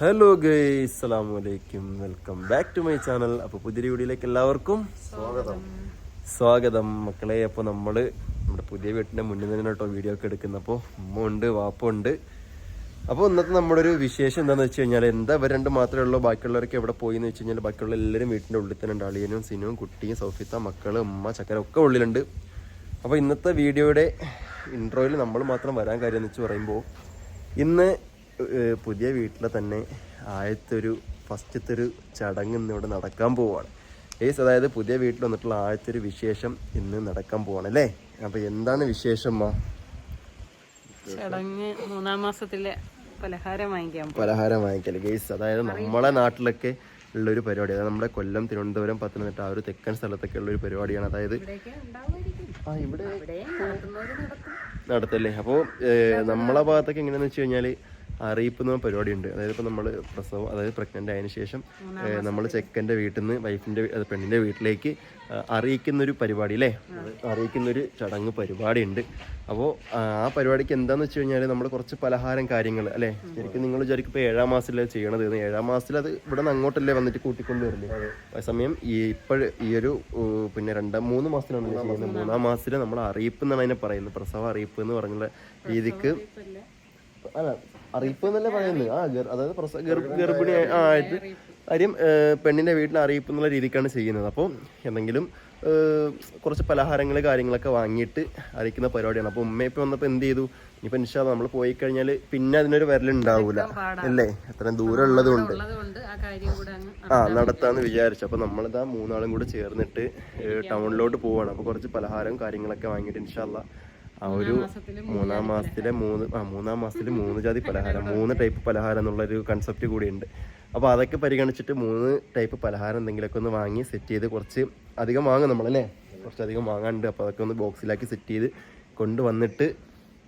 Hello guys അസ്സലാമു അലൈക്കും welcome back to my channel അപ്പോൾ പുതിയ വീഡിയോയിലേക്ക് എല്ലാവർക്കും സ്വാഗതം. സ്വാഗതം. മക്കളെ അപ്പോൾ നമ്മൾ നമ്മുടെ പുതിയ വീട്ടിന്റെ മുന്നിൽ നിന്ന് കേട്ടോ വീഡിയോ ഒക്കെ എടുക്കുന്നത്. അപ്പോൾ ഉമ്മ ഉണ്ട് വാപ്പ അപ്പോൾ ഇന്നത്തെ നമ്മുടെ ഒരു വിശേഷം എന്താണെന്ന് വെച്ച് കഴിഞ്ഞാൽ എന്താ ഇവർ രണ്ട് മാത്രമേ ഉള്ളൂ. ബാക്കിയുള്ളവരൊക്കെ എവിടെ പോയി എന്ന് വെച്ച് കഴിഞ്ഞാൽ ബാക്കിയുള്ള എല്ലാവരും വീട്ടിന്റെ ഉള്ളിൽ തന്നെ ഉണ്ട്. അളിയനും സിനുവും കുട്ടിയും സൗഫിത്ത മക്കൾ ഉമ്മ ചക്കര ഒക്കെ ഉള്ളിലുണ്ട്. അപ്പോൾ ഇന്നത്തെ വീഡിയോയുടെ ഇൻട്രോയിൽ നമ്മൾ മാത്രം വരാൻ കാര്യം എന്ന് വെച്ച് പറയുമ്പോൾ ഇന്ന് പുതിയ വീട്ടിലെ തന്നെ ആദ്യത്തെ ഒരു ഫസ്റ്റത്തെ ഒരു ചടങ്ങ് ഇന്ന് ഇവിടെ നടക്കാൻ പോവുകയാണ് ഏസ് അതായത് പുതിയ വീട്ടിൽ വന്നിട്ടുള്ള ആദ്യത്തെ ഒരു വിശേഷം ഇന്ന് നടക്കാൻ പോവാണ് അല്ലേ? അപ്പൊ എന്താണ് വിശേഷം ചടങ്ങ് മൂന്നാം മാസത്തിലെ പലഹാരം പലഹാരം വാങ്ങിക്കൽ. ഗെയ്സ് അതായത് നമ്മളെ നാട്ടിലൊക്കെ ഉള്ള ഒരു പരിപാടി അതായത് നമ്മുടെ കൊല്ലം തിരുവനന്തപുരം പത്തനംതിട്ട ആ ഒരു തെക്കൻ സ്ഥലത്തൊക്കെ ഉള്ള ഒരു പരിപാടിയാണ്. അതായത് ആ ഇവിടെ നടത്തല്ലേ? അപ്പോൾ നമ്മളെ ഭാഗത്തൊക്കെ എങ്ങനെയാണെന്ന് വെച്ച് കഴിഞ്ഞാൽ അറിയിപ്പ് എന്ന പരിപാടി ഉണ്ട് അതായത് ഇപ്പോൾ നമ്മൾ പ്രസവം അതായത് പ്രഗ്നന്റ് ആയതിനു ശേഷം നമ്മൾ ചെക്കന്റെ വീട്ടിൽ നിന്ന് വൈഫിന്റെ പെണ്ണിന്റെ വീട്ടിലേക്ക് അറിയിക്കുന്നൊരു പരിപാടി അല്ലേ? അറിയിക്കുന്നൊരു ചടങ്ങ് പരിപാടി ഉണ്ട് അപ്പോൾ ആ പരിപാടിക്ക് എന്താന്ന് വെച്ച് കഴിഞ്ഞാൽ നമ്മൾ കുറച്ച് പലഹാരം കാര്യങ്ങൾ അല്ലേ? ശരിക്കും നിങ്ങൾ വിചാരിക്കും ഇപ്പോൾ ഏഴാം മാസത്തിലേ ചെയ്യണത് ഏഴാം മാസത്തിൽ അത് ഇവിടെ നിന്ന് അങ്ങോട്ടല്ലേ വന്നിട്ട് കൂട്ടിക്കൊണ്ട് വരുന്നത് അതേസമയം ഈ ഇപ്പോൾ ഈ ഒരു പിന്നെ രണ്ടാം മൂന്ന് മാസത്തിലാണ് ചെയ്യുന്നത്. മൂന്നാം മാസത്തിൽ നമ്മൾ അറിയിപ്പ് എന്നാണ് അതിനെ പറയുന്നത്. പ്രസവ അറിയിപ്പ് എന്ന് പറഞ്ഞുള്ള രീതിക്ക് അല്ല അറിയിപ്പ് എന്നല്ലേ പറയുന്നത്? ആ അതായത് ഗർഭിണി ആയിട്ട് കാര്യം പെണ്ണിന്റെ വീട്ടിൽ അറിയിപ്പ് എന്നുള്ള രീതിക്കാണ് ചെയ്യുന്നത്. അപ്പോൾ എന്തെങ്കിലും കുറച്ച് പലഹാരങ്ങൾ കാര്യങ്ങളൊക്കെ വാങ്ങിയിട്ട് അറിയിക്കുന്ന പരിപാടിയാണ്. അപ്പോൾ ഉമ്മ ഇപ്പം വന്നപ്പോൾ എന്ത് ചെയ്തു? ഇനിയിപ്പോൾ ഇൻഷാ നമ്മൾ പോയി കഴിഞ്ഞാൽ പിന്നെ അതിനൊരു വരലുണ്ടാവൂല. അല്ലേ? അത്രയും ദൂരം ഉള്ളത് കൊണ്ട് ഉള്ളതുകൊണ്ട് ആ കാര്യം കൂടെ അങ്ങ് ആ നടത്താന്ന് വിചാരിച്ചു. അപ്പോൾ നമ്മളിതാ മൂന്നാളും കൂടെ ചേർന്നിട്ട് ടൗണിലോട്ട് പോവാണ്. അപ്പോൾ കുറച്ച് പലഹാരം കാര്യങ്ങളൊക്കെ വാങ്ങിയിട്ട് ഇൻഷാല്ല ആ ഒരു മൂന്നാം മാസത്തിലെ മൂന്ന് ആ മൂന്നാം മാസത്തിൽ മൂന്ന് ജാതി പലഹാരം മൂന്ന് ടൈപ്പ് പലഹാരം എന്നുള്ളൊരു കൺസെപ്റ്റ് കൂടിയുണ്ട്. അപ്പോൾ അതൊക്കെ പരിഗണിച്ചിട്ട് മൂന്ന് ടൈപ്പ് പലഹാരം എന്തെങ്കിലുമൊക്കെ ഒന്ന് വാങ്ങി സെറ്റ് ചെയ്ത് കുറച്ച് അധികം വാങ്ങും നമ്മളല്ലേ? കുറച്ചധികം വാങ്ങാനുണ്ട്. അപ്പോൾ അതൊക്കെ ഒന്ന് ബോക്സിലാക്കി സെറ്റ് ചെയ്ത് കൊണ്ടുവന്നിട്ട്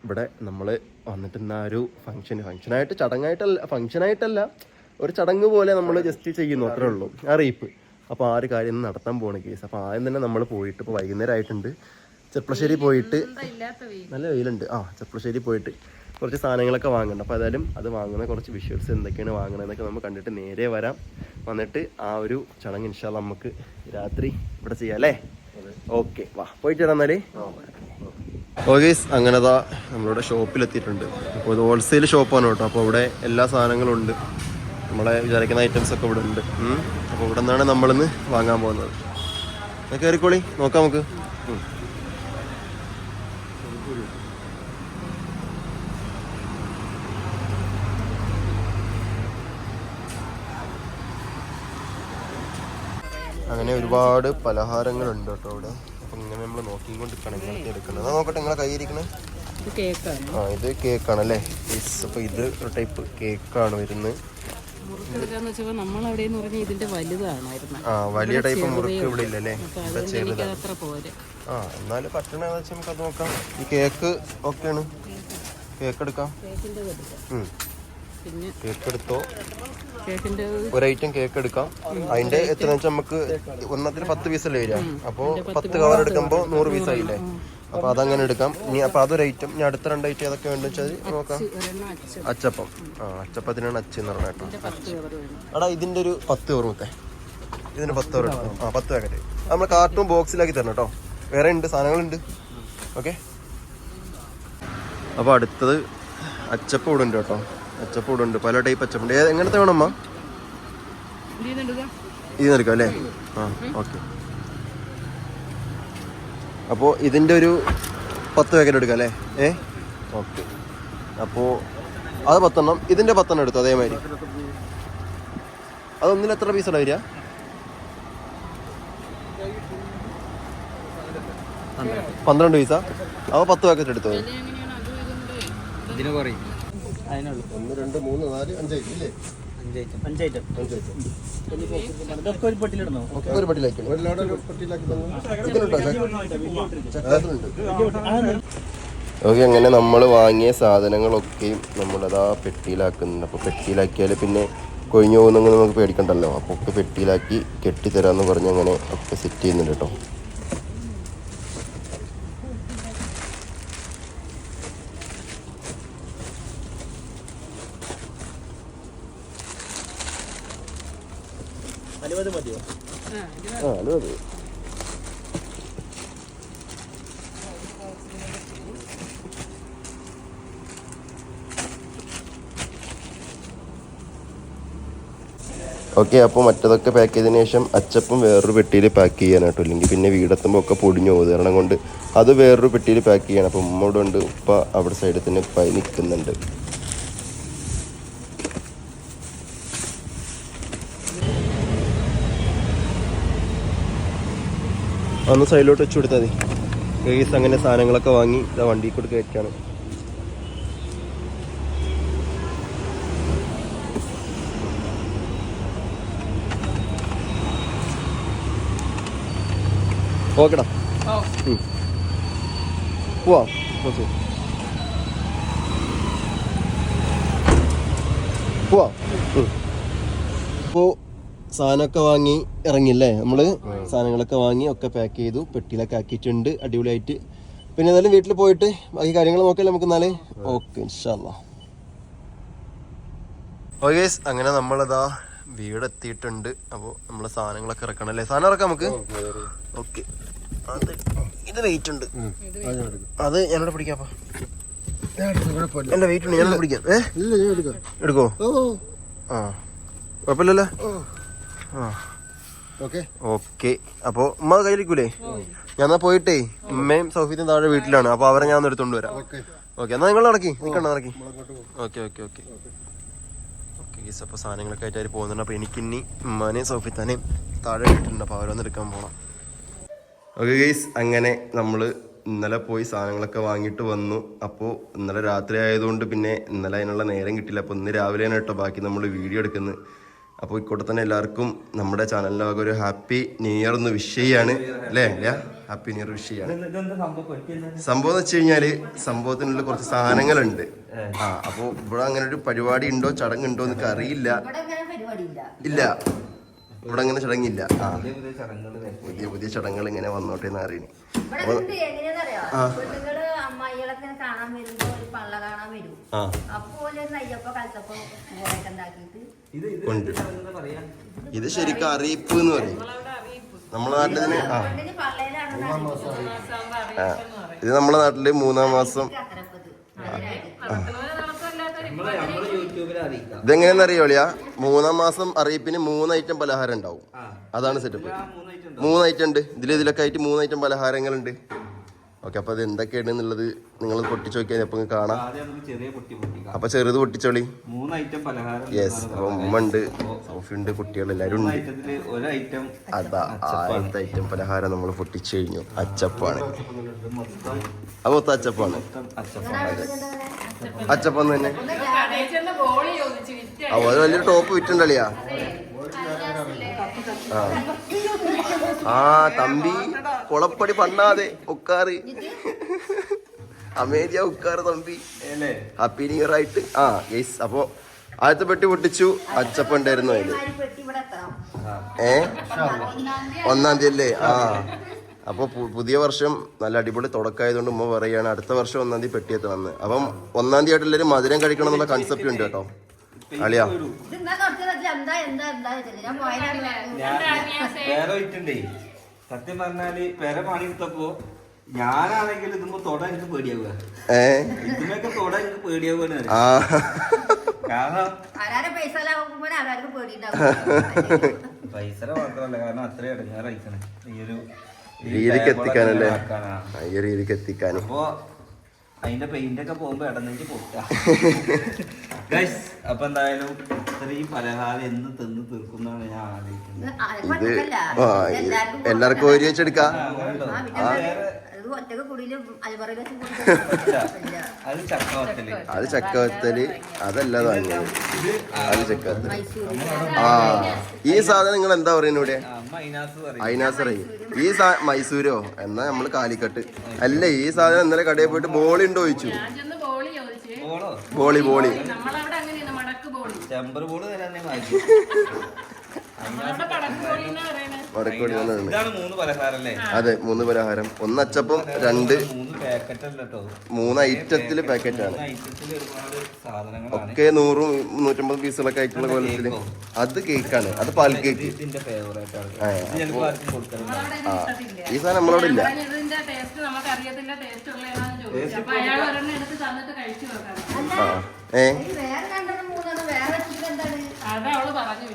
ഇവിടെ നമ്മൾ വന്നിട്ട് ഇന്ന് ആ ഒരു ഫംഗ്ഷൻ ഫംഗ്ഷനായിട്ട് ചടങ്ങായിട്ടല്ല ഫംഗ്ഷനായിട്ടല്ല ഒരു ചടങ്ങ് പോലെ നമ്മൾ ജസ്റ്റ് ചെയ്യുന്നു. അത്രേ ഉള്ളൂ. അറിയിപ്പ് അപ്പോൾ ആ ഒരു കാര്യം നടത്താൻ പോകണ കേസ് അപ്പോൾ ആദ്യം തന്നെ നമ്മൾ പോയിട്ട് ഇപ്പോൾ വൈകുന്നേരം ആയിട്ടുണ്ട് ചെർപ്പളശ്ശേരി പോയിട്ട് നല്ല വെയിലുണ്ട്. ആ ചെപ്പളശ്ശേരി പോയിട്ട് കുറച്ച് സാധനങ്ങളൊക്കെ വാങ്ങണം അപ്പോൾ ഏതായാലും അത് വാങ്ങുന്ന കുറച്ച് വിഷ്വൽസ് എന്തൊക്കെയാണ് വാങ്ങണതെന്നൊക്കെ നമുക്ക് കണ്ടിട്ട് നേരെ വരാം. വന്നിട്ട് ആ ഒരു ചടങ്ങ് ഇൻഷാൽ നമുക്ക് രാത്രി ഇവിടെ ചെയ്യാം അല്ലേ? ഓക്കെ വാ. പോയിട്ട് വരാം എന്നാൽ. ഓക്കെ അങ്ങനതാ നമ്മളിവിടെ ഷോപ്പിലെത്തിയിട്ടുണ്ട്. അപ്പോൾ ഇത് ഹോൾസെയിൽ ഷോപ്പാണ് കേട്ടോ. അപ്പോൾ ഇവിടെ എല്ലാ സാധനങ്ങളും ഉണ്ട്. നമ്മളെ വിചാരിക്കുന്ന ഐറ്റംസ് ഒക്കെ ഇവിടെ ഉണ്ട്. അപ്പോൾ ഇവിടെ നിന്നാണ് നമ്മളിന്ന് വാങ്ങാൻ പോകുന്നത്. കയറിക്കോളി നോക്കാം നമുക്ക്. അങ്ങനെ ഒരുപാട് പലഹാരങ്ങളുണ്ട് കേട്ടോ ഇവിടെ അപ്പം ഇങ്ങനെ നമ്മൾ നോക്കി കൊണ്ടിരിക്കണം എടുക്കണം അതാ നോക്കട്ടെ നിങ്ങളെ കയ്യിരിക്കണേ ഇത് കേക്കാണ്. ആ ഇത് കേക്കാണ് അല്ലേ? അപ്പോൾ ഇത് ഒരു ടൈപ്പ് കേക്കാണ് വരുന്നത്. ആ വലിയ ടൈപ്പ് മുറുക്ക് ഇവിടെ ഇല്ലല്ലേ? എനിക്ക് പോരെ. ആ എന്നാലും പറ്റണ വെച്ചാൽ നമുക്ക് അത് നോക്കാം. ഈ കേക്ക് ഓക്കെയാണ്. കേക്ക്. എടുക്കാം. പിന്നെ കേക്ക് എടുത്തോ കേക്കിന്റെ ഒരു ഐറ്റം കേക്ക് എടുക്കാം അതിന്റെ എത്ര വെച്ചാൽ നമുക്ക് ഒന്നത്തിന് പത്ത് പീസല്ലേ വരിക? അപ്പോൾ പത്ത് കവർ എടുക്കുമ്പോൾ നൂറ് പീസ് ആയില്ലേ അപ്പൊ അതങ്ങനെ എടുക്കാം. ഇനി അപ്പൊ അതൊരു ഐറ്റം ഇനി അടുത്ത രണ്ട് ഐറ്റം ഏതൊക്കെ വേണ്ട വെച്ചാൽ നോക്കാം. അച്ചപ്പം. ആ അച്ചപ്പത്തിനാണ് അച്ഛൻ എന്ന് പറഞ്ഞ കേട്ടോ. എടാ ഇതിന്റെ ഒരു പത്ത് ഓർമ്മത്തെ ഇതിന് പത്ത് കവർ എടുക്കാം ആ പത്ത് പാക്കറ്റ് നമ്മൾ കാർട്ടൂൺ ബോക്സിലാക്കി തരണം കേട്ടോ. വേറെ ഉണ്ട് സാധനങ്ങളുണ്ട്. ഓക്കെ അപ്പോൾ അടുത്തത് അച്ചപ്പം ഇവിടെ ഉണ്ട് കേട്ടോ. അച്ചപ്പം ഇവിടെ ഉണ്ട് പല ടൈപ്പ് അച്ചപ്പുണ്ട് എങ്ങനത്തെ വേണം അമ്മ? ഇതിന്നെടുക്ക ഇത് എടുക്കാം അല്ലേ? ആ ഓക്കെ. അപ്പോൾ ഇതിന്റെ ഒരു പത്ത് പാക്കറ്റ് എടുക്കാം അല്ലേ? ഏ? ഓക്കെ. അപ്പോൾ അത് പത്തെണ്ണം ഇതിന്റെ പത്തെണ്ണം എടുത്തു അതേമാതിരി? അതൊന്നിന് എത്ര പീസാണ് വരിക പന്ത്രണ്ട് പീസാ അപ്പോൾ പത്ത് പാക്കറ്റ് എടുത്തോ? ഇതിന് കുറയും. അതിനുള്ളൂ. ഒന്ന് രണ്ട് മൂന്ന് നാല് അഞ്ചായിട്ട് ഇല്ലേ? അഞ്ചൈറ്റം അഞ്ചൈറ്റം അഞ്ചായിട്ട് ഇതൊക്കെ ഒരു പെട്ടിലിടണോ? ഒക്കെ ഒരു പട്ടിയിലാക്കി ഒരു ലോഡ് ഒരു പട്ടിയിലാക്കി ഓക്കെ അങ്ങനെ നമ്മൾ വാങ്ങിയ സാധനങ്ങളൊക്കെയും നമ്മളതാ പെട്ടിയിലാക്കുന്നുണ്ട്. അപ്പോൾ പെട്ടിയിലാക്കിയാൽ പിന്നെ കൊഴിഞ്ഞു പോകുന്നെങ്കിൽ നമുക്ക് പേടിക്കണ്ടല്ലോ. അപ്പോൾ ഒക്കെ പെട്ടിയിലാക്കി കെട്ടിത്തരാമെന്ന് പറഞ്ഞ് അങ്ങനെ ഒക്കെ സെറ്റ് ചെയ്യുന്നുണ്ട് കേട്ടോ അലുപത് മതിയോ ആ, ഇത് ആ അത് മതി ഓക്കെ അപ്പോൾ മറ്റതൊക്കെ പാക്ക് ചെയ്തതിന് ശേഷം അച്ചപ്പം വേറൊരു പെട്ടിയിൽ പാക്ക് ചെയ്യാനാട്ടോ. ഇല്ലെങ്കിൽ പിന്നെ വീടെത്തുമ്പോൾ ഒക്കെ പൊടിഞ്ഞു പോകും. കാരണം കൊണ്ട് അത് വേറൊരു പെട്ടിയിൽ പാക്ക് ചെയ്യണം. അപ്പോൾ ഉമ്മ ഇവിടെ ഉണ്ട്. ഉപ്പ അവിടെ സൈഡിൽ തന്നെ പൈ നിൽക്കുന്നുണ്ട്. ഒന്ന് സൈഡിലോട്ട് വെച്ച് കൊടുത്താൽ മതി. അങ്ങനെ സാധനങ്ങളൊക്കെ വാങ്ങി ഇതാ വണ്ടി കൂടെ ഓക്കെടാ പോവാ. ഓക്കെ. പോവാ. അപ്പോൾ സാധനമൊക്കെ വാങ്ങി ഇറങ്ങില്ലേ നമ്മൾ? സാധനങ്ങളൊക്കെ വാങ്ങി ഒക്കെ പാക്ക് ചെയ്തു. പെട്ടിയിലൊക്കെ ആക്കിയിട്ടുണ്ട്. അടിപൊളിയായിട്ട്. പിന്നെ എന്തായാലും വീട്ടിൽ പോയിട്ട് ബാക്കി കാര്യങ്ങൾ നോക്കിയാലേ നമുക്ക് എന്നാലേ? ഓക്കെ ഓകേസ് ഓക്കെ അങ്ങനെ നമ്മളതാ വീടെത്തിയിട്ടുണ്ട്. അപ്പോൾ നമ്മളെ സാധനങ്ങളൊക്കെ ഇറക്കണം അല്ലേ സാധനം ഇറക്കാം നമുക്ക്? ഓക്കെ. അത് ഇത് വെയിറ്റ് ഉണ്ട്. അത് ഞാനിവിടെ പിടിക്കാപ്പാ എന്റെ വെയിറ്റ് ഉണ്ട് ഞാനിവിടെ പിടിക്കാം. ഏ? എടുക്കോ. ആ. കുഴപ്പമില്ലല്ലോ? ആ. ഓക്കെ. ഓക്കെ. അപ്പോൾ ഉമ്മ കയ്യിലിരിക്കൂലേ? ഞാൻ പോയിട്ടേ ഉമ്മയും സൗഫീത്തും താഴെ വീട്ടിലാണ്. അപ്പൊ അവരെ ഞാൻ ഒന്ന് എടുത്തോണ്ട് വരാം. ഓക്കെ. ഓക്കെ എന്നാ നിങ്ങൾ നടക്കി. നിൽക്കണ്ട നടക്കി. Okay okay okay. Okay. Guys അപ്പോൾ സാധനങ്ങളൊക്കെ ആയിട്ട് അവർ പോകുന്നുണ്ട്. അപ്പോൾ എനിക്കിനി ഉമ്മാനെയും സൗഫിത്താനെയും താഴെ വീട്ടിലുണ്ട്. അപ്പോൾ അവരൊന്നെടുക്കാൻ പോണം. പോകണം ഓക്കെ ഗൈസ് അങ്ങനെ നമ്മൾ ഇന്നലെ പോയി സാധനങ്ങളൊക്കെ വാങ്ങിയിട്ട് വന്നു. അപ്പോൾ ഇന്നലെ രാത്രി ആയതുകൊണ്ട് പിന്നെ ഇന്നലെ അതിനുള്ള നേരം കിട്ടില്ല അപ്പോൾ ഇന്ന് രാവിലെയാണ് കേട്ടോ ബാക്കി നമ്മൾ വീഡിയോ എടുക്കുന്നത്. അപ്പോൾ ഇക്കോട്ടെ തന്നെ എല്ലാവർക്കും നമ്മുടെ ചാനലിന്റെ ഭാഗം ഒരു ഹാപ്പി ന്യൂ ഇയർ ഒന്ന് വിഷ് ചെയ്യാണ്. അല്ലേ അല്ല ഹാപ്പി ന്യൂ ഇയർ വിഷ് ചെയ്യാണ്. സംഭവം? എന്ന് വെച്ച് കഴിഞ്ഞാൽ സംഭവത്തിനുള്ള കുറച്ച് സാധനങ്ങളുണ്ട്. ആ അപ്പോൾ ഇവിടെ അങ്ങനെ ഒരു പരിപാടി ഉണ്ടോ ചടങ്ങുണ്ടോ എന്നൊക്കെ അറിയില്ല. ഇല്ല. ഇവിടെ അങ്ങനെ ചടങ്ങില്ല. ആ. പുതിയ പുതിയ ചടങ്ങുകൾ ഇങ്ങനെ വന്നോട്ടെ എന്ന് അറിയണേ. ഉണ്ട്. ഇത് ശരിക്കും അറിയിപ്പ് എന്ന് പറയും. നമ്മളെ നാട്ടിൽ ഇതിന് ആ. ഇത് നമ്മളെ നാട്ടിൽ മൂന്നാം മാസം ഇതെങ്ങനെയാന്ന് അറിയോളിയാ മൂന്നാം മാസം അറിയിപ്പിന് മൂന്ന് ഐറ്റം പലഹാരം ഉണ്ടാവും. അതാണ് സെറ്റപ്പ് മൂന്ന് item ഉണ്ടോ? മൂന്ന് ഐറ്റം ഉണ്ട്. ഇതിൽ ഇതിലൊക്കെ ആയിട്ട് മൂന്ന് ഐറ്റം പലഹാരങ്ങളുണ്ട്. ഓക്കെ അപ്പൊ അത് എന്തൊക്കെയാണ് എന്നുള്ളത് നിങ്ങൾ പൊട്ടിച്ചു നോക്കിയാൽ അപ്പൊ കാണാം. ആദ്യം നമുക്ക് ചെറിയ പൊട്ടി പൊട്ടിക്കാം. അപ്പൊ ചെറുത് പൊട്ടിച്ചോളി. മൂന്ന് ഐറ്റം പലഹാരം യെസ് അപ്പൊ ഉമ്മ ഉണ്ട് സോഫി ഉണ്ട് കുട്ടികൾ എല്ലാരും ഉണ്ട്. ഐറ്റത്തിൽ ഒരു ഐറ്റം അതാ ആദ്യത്തെ ഐറ്റം പലഹാരം നമ്മൾ പൊട്ടിച്ചു കഴിഞ്ഞു. അച്ചപ്പാണ്. അപ്പൊ അത് മൊത്തം അച്ചപ്പാണ്. അതെ അച്ചപ്പാണ് അച്ചപ്പം തന്നെ. ഓ അത് വലിയൊരു ടോപ്പ് വിറ്റുണ്ടളിയാ ആ ആ തമ്പി കുളപ്പടി പണ്ണാതെ ഉക്കാറ്. അമേരിയ ഉക്കാറ് തമ്പി. ഹാപ്പി ന്യൂ ഇയർ ആയിട്ട്. ആ യെസ് അപ്പോ ആദ്യത്തെ പെട്ടി പൊട്ടിച്ചു അച്ചപ്പ ഉണ്ടായിരുന്നു അതിൽ. ഏ? ഒന്നാം തീയതി അല്ലേ? ആ. അപ്പോൾ പുതിയ വർഷം നല്ല അടിപൊളി തുടക്കമായതുകൊണ്ട് ഉമ്മ പറയുകയാണ് അടുത്ത വർഷം ഒന്നാം തീയതി പെട്ടിയെത്തണമെന്ന്. അപ്പം ഒന്നാം തീയതി ആയിട്ട് എല്ലാവരും മധുരം കഴിക്കണം എന്നുള്ള കൺസെപ്റ്റ് ഉണ്ട് കേട്ടോ. അളിയാ. ഇത് ഇന്നാ കുറച്ച് എന്താ എന്താ എന്താ ഞാൻ പോയതാണ് ഞാൻ വേറെ ഇട്ടുണ്ടേ. സത്യം പറഞ്ഞാൽ പെര പണിയെടുത്തപ്പോ ഞാനാണെങ്കിൽ ഇതുമ്പോ തൊട എനിക്ക് പേടിയാവുക. ഇതിനൊക്കെ തൊട എനിക്ക് പേടിയാവുകയാണ് ആ. കാരണം ആരാരെ പൈസ മാത്രല്ല കാരണം അത്രയും ഇടങ്ങാറായിക്കണേ. ഈ ഒരു രീതിക്ക് എത്തിക്കാനല്ലേ. ഈ രീതിക്ക് എത്തിക്കാൻ അപ്പോ അതിന്റെ പെയിന്റ് ഒക്കെ പോകുമ്പോ ഇടന്നെങ്കിൽ പൊട്ടാസ് അപ്പൊ എന്തായാലും ഇത്രയും പലഹാരം എന്ന് തിന്ന് തീർക്കുന്നാണ് ഞാൻ ആലോചിക്കുന്നത് ഇത് എല്ലാവർക്കും ഒരു വെച്ചെടുക്കാം? അത് ചക്കവത്തൽ. അത് ചക്കവത്തൽ അതല്ല വാങ്ങിയത്. അത് ചക്കവത്തൽ. ആ ഈ സാധനം നിങ്ങൾ എന്താ പറയുന്നത് ഇവിടെ? പറയും. അയിനാസറേ ഈ സാ മൈസൂരോ? എന്നാ നമ്മൾ കാലിക്കട്ട്. അല്ല ഈ സാധനം ഇന്നലെ കടയിൽ പോയിട്ട് ബോളി ഉണ്ടോ ചോദിച്ചു? ബോളി ചോദിച്ചു. ബോളോ? ബോളി ബോളി. നമ്മളവിടെ അങ്ങനെയാണ് മടക്ക് ബോളി. ചെമ്പർ ബോൾ തരാനേ ഇതാണ്. മൂന്ന് പലഹാരം അല്ലേ അതെ മൂന്ന് പലഹാരം. ഒന്ന് അച്ചപ്പം രണ്ട് മൂന്ന് പാക്കറ്റ് അല്ല കേട്ടോ മൂന്ന് ഐറ്റത്തിൽ പാക്കറ്റാണ്. ഐറ്റത്തിൽ ഒരുപാട് സാധനങ്ങളാണ്. ഒക്കെ നൂറും നൂറ്റമ്പത് പീസുകളൊക്കെ ആയിട്ടുള്ള കോലത്തിൽ അത് കേക്കാണ്. അത് പാൽ കേക്ക്. ഇതിന്റെ ഫേവറേറ്റ് ആണ് ഈ സാധനം നമ്മളോട് ഇല്ല. ഏ?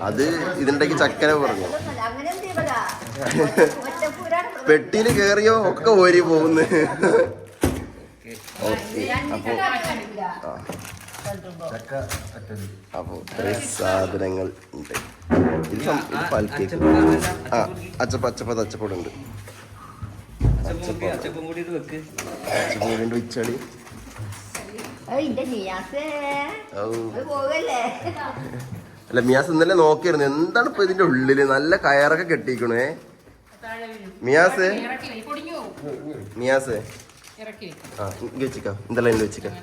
അതാ ഇതിന്റെ ചക്കര പറഞ്ഞു. പെട്ടിയിൽ കേറിയോ? ഒക്കെ ഓരി പോകുന്ന. അപ്പൊ ഇത്രയും സാധനങ്ങൾ ഉണ്ട്. ഇത് പാൽ കേക്ക് ആ അച്ചപ്പ അച്ചപ്പ അച്ചപ്പോട് ഉണ്ട്. അച്ചപ്പം അച്ചപ്പം കൂടി ഇത് വെക്ക്. അച്ചപ്പോട് ഉണ്ട് ഉച്ചളി ഇന്റെ അല്ല മിയാസ് ഇന്നലെ നോക്കിയിരുന്നു. എന്താണ് ഇപ്പൊ ഇതിന്റെ ഉള്ളിൽ? നല്ല കയറൊക്കെ കെട്ടിക്കണേ താഴെ വീഴും. മിയാസ്? മിയാസ്? ആ ഇങ്ങ് വെച്ചിക്കാം. എന്താ എന്നെ വെച്ചിക്കാം.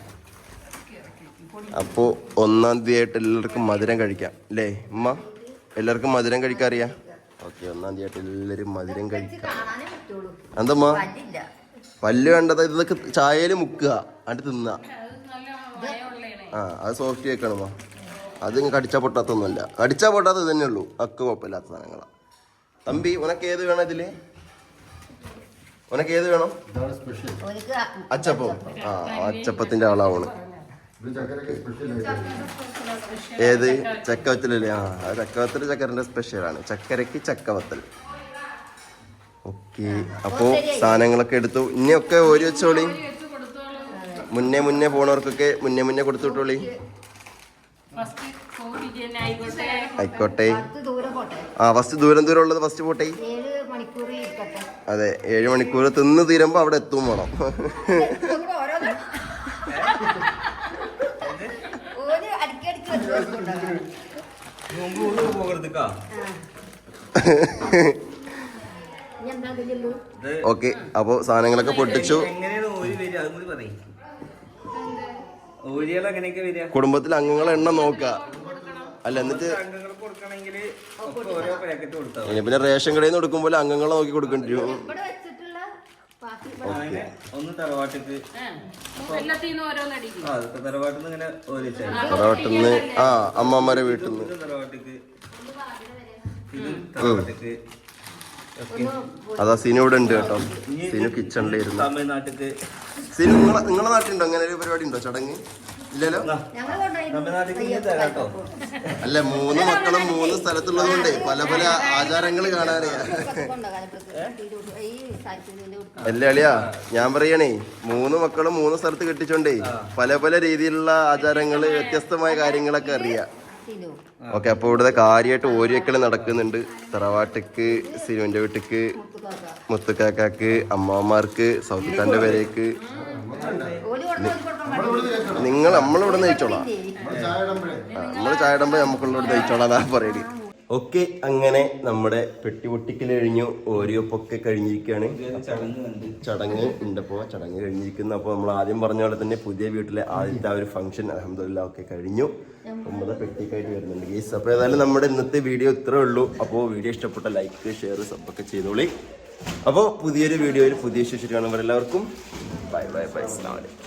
അപ്പോ ഒന്നാം തീയതി ആയിട്ട് എല്ലാവർക്കും മധുരം കഴിക്കാം. അല്ലേ? ഉമ്മ എല്ലാവർക്കും മധുരം കഴിക്കാൻ അറിയാം? ഓക്കെ ഒന്നാം തീയതി ആയിട്ട് എല്ലാവരും മധുരം കഴിക്കാം. എന്താ എന്തമ്മ പല്ല് വേണ്ടത് ഇതൊക്കെ ചായയിൽ മുക്കുക. നല്ല മയമുള്ളതാണ് ആ അത് സോഫ്റ്റ് കേൾക്കണമ്മ അത് ഇങ്ങ് കടിച്ചാ പൊട്ടാത്തൊന്നുമല്ല. കടിച്ചാൽ പൊട്ടാത്തത് തന്നെ ഉള്ളൂ. അക്ക് കുഴപ്പമില്ലാത്ത സാധനങ്ങളാണ് തമ്പി ഉനക്ക് ഏത് വേണം ഇതിൽ? ഉനക്ക് ഏത് വേണം? അച്ചപ്പം. ആ അച്ചപ്പത്തിന്റെ ആളാവണ് ഏത്? ചക്കവത്തലല്ലേ? ആ ആ ചക്കവത്തൽ ചക്കരന്റെ സ്പെഷ്യലാണ് ചക്കരക്ക് ചക്കവത്തൽ. ഓക്കെ. അപ്പോ സാധനങ്ങളൊക്കെ എടുത്തു. ഇനിയൊക്കെ ഓരി വെച്ചോളി. മുന്നേ മുന്നേ പോണവർക്കൊക്കെ മുന്നേ മുന്നേ കൊടുത്തു വിട്ടോളി. ആയിക്കോട്ടെ. ആ ഫസ്റ്റ് ദൂരം ദൂരം ഉള്ളത് ഫസ്റ്റ് പോട്ടെ. അതെ ഏഴ് മണിക്കൂർ തിന്ന് തീരുമ്പോ അവിടെ എത്തും വേണം. ഓക്കെ അപ്പോ സാധനങ്ങളൊക്കെ പൊട്ടിച്ചു എങ്ങനെയാണ് ഓരി വരിക അതും കൂടി പറയും ഓരികൾ എങ്ങനെയൊക്കെ വരിക കുടുംബത്തിലെ അംഗങ്ങളെ എണ്ണം നോക്കുക. അല്ല എന്നിട്ട് ഇനി പിന്നെ റേഷൻ കടയിൽ നിന്ന് കൊടുക്കുമ്പോൾ അംഗങ്ങളെ നോക്കി കൊടുക്കേണ്ടി വരും. ഒന്ന് തറവാട്ടിക്ക്. ആ തറവാട്ടിന്ന് അമ്മമാരെ വീട്ടിൽ നിന്ന് തറവാട്ടിക്ക്. അതാ സിനു ഇവിടെ ഉണ്ട് കേട്ടോ. സിനു കിച്ചണിലിരുന്നു സിനു നിങ്ങളെ നിങ്ങളെ നാട്ടിലുണ്ടോ? അങ്ങനെ ഒരു പരിപാടി ഉണ്ടോ ചടങ്ങ്? ഇല്ലല്ലോ? അല്ല മൂന്ന് മക്കളും മൂന്ന് സ്ഥലത്തുള്ളത് കൊണ്ടേ പല പല ആചാരങ്ങൾ കാണാറിയാ കൊണ്ടുപോകാൻ ഈ സാരിത്തിന്റെ കൊടുക്കാം അല്ല അളിയാ ഞാൻ പറയണേ മൂന്ന് മക്കളും മൂന്ന് സ്ഥലത്ത് കെട്ടിച്ചോണ്ടേ പല പല രീതിയിലുള്ള ആചാരങ്ങൾ വ്യത്യസ്തമായ കാര്യങ്ങളൊക്കെ അറിയാം. ഓക്കെ അപ്പൊ ഇവിടുത്തെ കാര്യമായിട്ട് ഓരിയക്കൾ നടക്കുന്നുണ്ട്. തറവാട്ടിക്ക് സിനുവിന്റെ വീട്ടിക്ക് മുത്തുക്കാക്കാക്ക് അമ്മമാർക്ക് സൗത്തിത്താന്റെ പേരേക്ക്. നിങ്ങൾ നമ്മളിവിടെ നയിച്ചോളാം നമ്മൾ ചായ ഇടുമ്പോ നമുക്കുള്ള നയിച്ചോളാം എന്നാ പറയൽ. ഓക്കെ അങ്ങനെ നമ്മുടെ പെട്ടി പൊട്ടിക്കൽ കഴിഞ്ഞു പൊക്കെ കഴിഞ്ഞിരിക്കുകയാണ് ചടങ്ങ് ഉണ്ടപ്പോ ചടങ്ങ് കഴിഞ്ഞിരിക്കുന്നു. അപ്പോൾ നമ്മൾ ആദ്യം പറഞ്ഞ പോലെ തന്നെ പുതിയ വീട്ടിലെ ആദ്യത്തെ ആ ഒരു ഫംഗ്ഷൻ അലഹമില്ല ഒക്കെ കഴിഞ്ഞു. ഒമ്പത് പെട്ടിക്കായിട്ട് വരുന്നുണ്ട് ഗീസ് അപ്പോൾ ഏതായാലും നമ്മുടെ ഇന്നത്തെ വീഡിയോ ഇത്രേ ഉള്ളൂ. അപ്പോൾ വീഡിയോ ഇഷ്ടപ്പെട്ട ലൈക്ക് ഷെയർ സബൊക്കെ ചെയ്തോളി. അപ്പോൾ പുതിയൊരു വീഡിയോയിൽ പുതിയ ശേഷി കാണുമ്പോൾ എല്ലാവർക്കും ബൈ ബൈ ബൈ അലൈക്കും